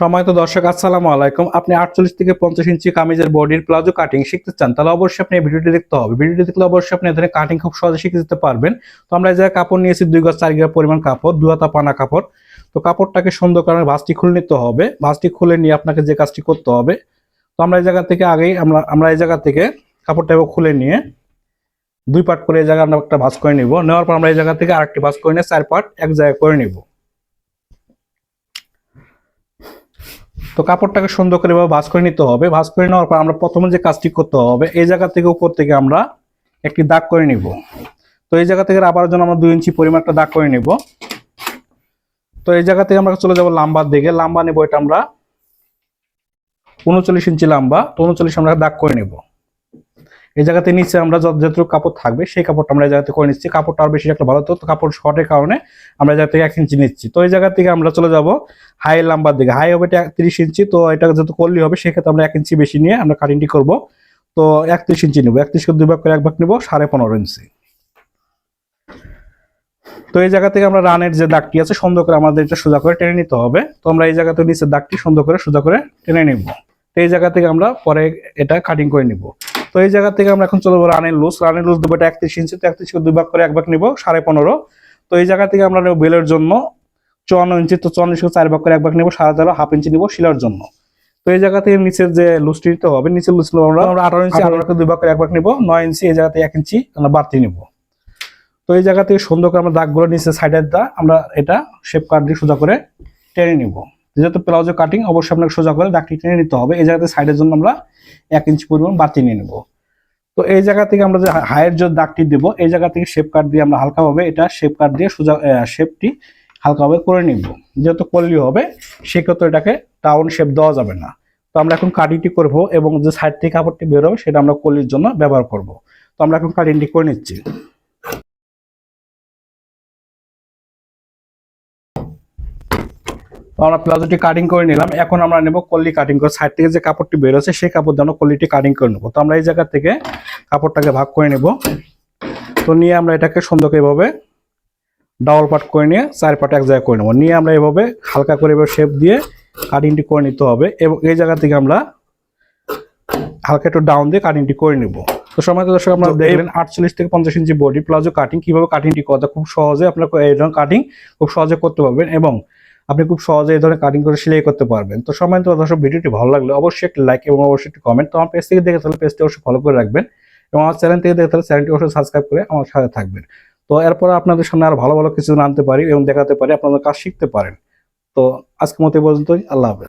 সময় তো দর্শক, আসসালামু আলাইকুম। আপনি আটচল্লিশ থেকে পঞ্চাশ ইঞ্চি কামিজের বডির প্লাজো কাটিং শিখতে চান, তাহলে অবশ্যই আপনি ভিডিওটি দেখতে হবে। ভিডিওটি দেখলে অবশ্যই আপনি এখানে কাটিং খুব সহজে শিখে যেতে পারবেন। তো আমরা জায়গায় কাপড় নিয়েছি, দুই গজ চার গজ পরিমাণ কাপড় দু হাতা পানা কাপড়। তো কাপড়টাকে সুন্দর করে ভাঁজটি খুলে নিতে হবে। ভাঁজটি খুলে নিয়ে আপনাকে যে কাজটি করতে হবে, তো আমরা এই জায়গা থেকে আগেই, আমরা আমরা এই জায়গা থেকে কাপড়টা খুলে নিয়ে দুই পার্ট করে এই জায়গায় আমরা একটা ভাঁজ করে নিব। নেওয়ার পর আমরা এই জায়গা থেকে আরেকটি ভাঁজ করে নিয়ে চার পার্ট এক জায়গায় করে নিব। তো কাপড়টাকে সুন্দর করে এভাবে ভাঁজ করে নিতে হবে। ভাঁজ করে নেওয়ার পর আমরা প্রথমে যে কাজটি করতে হবে, এই জায়গা থেকে উপর থেকে আমরা একটি দাগ করে নিব। তো এই জায়গা থেকে আবার জন্য আমরা দুই ইঞ্চি পরিমাণটা দাগ করে নিব। তো এই জায়গা থেকে আমরা চলে যাব লাম্বার দিকে। লাম্বা নেব এটা আমরা উনচল্লিশ ইঞ্চি লাম্বা। তো উনচল্লিশ আমরা দাগ করে নিব। এই জায়গাতে নিচে আমরা যত যতটুকু কাপড় থাকবে, সেই কাপড়টা আমরা এই জায়গাতে করে নিচ্ছি। কাপড়টা আর বেশি একটা ভালো, তো কাপড় শর্টের কারণে আমরা এই জায়গা থেকে এক ইঞ্চি নিচ্ছি। তো এই জায়গা থেকে আমরা চলে যাব হাই লাম্বার দিকে। হাই হবে এটা তিরিশ ইঞ্চি তো এটা যেহেতু করলি হবে, সেক্ষেত্রে আমরা এক ইঞ্চি বেশি নিয়ে আমরা কাটিংটি করব। তো একত্রিশ ইঞ্চি নেব। একত্রিশকে দুই ভাগ করে এক ভাগ নেব, সাড়ে পনেরো ইঞ্চি তো এই জায়গা থেকে আমরা রানের যে দাগটি আছে, সুন্দর করে আমাদের এটা সোজা করে টেনে নিতে হবে। তো আমরা এই জায়গাতে নিচের দাগটি সুন্দর করে, সোজা করে টেনে নিব। তো এই জায়গা থেকে আমরা পরে এটা কাটিং করে নিব। তো এই জায়গা থেকে আমরা এখন চলে যাব রানের লুজ রানের লুজ দেবো এটা একত্রিশ ইঞ্চি তো একত্রিশকে দুই ভাগ করে এক ভাগ নিব সাড়ে পনেরো। তো এই জায়গা থেকে আমরা নেব বেলের জন্য। চুয়ান্ন ইঞ্চি তো চুয়ান্ন ইঞ্চি চার ভাগ করে এক ভাগ নেব সাড়ে তেরো হাফ ইঞ্চি নিবো শিলার জন্য। তো এই জায়গা থেকে নিচের যে লুজটি নিতে হবে নিচের লুজ আমরা আমরা আঠারো ইঞ্চি আঠারোকে দুই ভাগ করে এক ভাগ নিবো নয় ইঞ্চি এই জায়গাতে এক ইঞ্চি আমরা বাড়তি নিবো। তো এই জায়গা থেকে সুন্দর করে আমরা দাগগুলো নিচে সাইডের দা আমরা এটা শেপ কাট দিয়ে সোজা করে টেনে নিব। যেহেতু প্লাউজো কাটিং অবশ্যই আপনাকে সোজা করে দাগটি টেনে নিতে হবে। এই জায়গাতে সাইডের জন্য আমরা এক ইঞ্চি পরিমাণ বাড়তি নিয়ে নেব। তো এই জায়গা থেকে আমরা যে হায়ের যে দাগটি দেব, এই জায়গা থেকে শেপ কাট দিয়ে আমরা হালকাভাবে এটা শেপ কাট দিয়ে সোজা শেপটি হালকাভাবে করে নিব। যেহেতু করলি হবে, সেক্ষেত্রে এটাকে টাউন শেপ দেওয়া যাবে না। তো আমরা এখন কাটিংটি করব এবং যে সাইড থেকে কাপড়টি বেরোবে সেটা আমরা কলির জন্য ব্যবহার করব। তো আমরা এখন কাটিংটি করে নিচ্ছি। তো আমরা প্লাজোটি কাটিং করে নিলাম। এখন আমরা নেব কল্লি কাটিং করে। সাইড থেকে যে কাপড়টি বেরোচ্ছে সেই কাপড় দিয়ে আমরা কল্লিটি কাটিং করে নেব। তো আমরা এই জায়গা থেকে কাপড়টাকে ভাগ করে নেব। তো নিয়ে আমরা এটাকে সুন্দর এভাবে ডাবল পাট করে নিয়ে চার পাট এক জায়গায় করে নেব। নিয়ে আমরা এভাবে হালকা করে এবার শেপ দিয়ে কাটিংটি করে নিতে হবে এবং এই জায়গা থেকে আমরা হালকা একটু ডাউন দিয়ে কাটিংটি করে নেব। তো সময় তো দর্শক আমরা দেখলেন আটচল্লিশ থেকে পঞ্চাশ ইঞ্চি বডি প্লাজো কাটিং কীভাবে কাটিংটি করতে খুব সহজে আপনার এই ধরনের কাটিং খুব সহজে করতে পারবেন এবং আপনি খুব সহজে এই ধরনের কাটিং করে সেলাই করতে পারবেন। তো সময় তো দর্শক, ভিডিওটি ভালো লাগলে অবশ্যই একটি লাইক এবং অবশ্যই একটি কমেন্ট তো আমার পেজ থেকে দেখে তাহলে পেজটি অবশ্যই ফলো করে রাখবেন এবং আমার চ্যানেল থেকে দেখে তাহলে চ্যানেলটি অবশ্যই সাবস্ক্রাইব করে আমার সাথে থাকবেন। তো এরপর আপনাদের সামনে আর ভালো ভালো কিছু আনতে পারি এবং দেখাতে পারি আপনাদের কাজ শিখতে পারেন। তো আজকের মতো পর্যন্তই, আল্লাহ হাফেজ।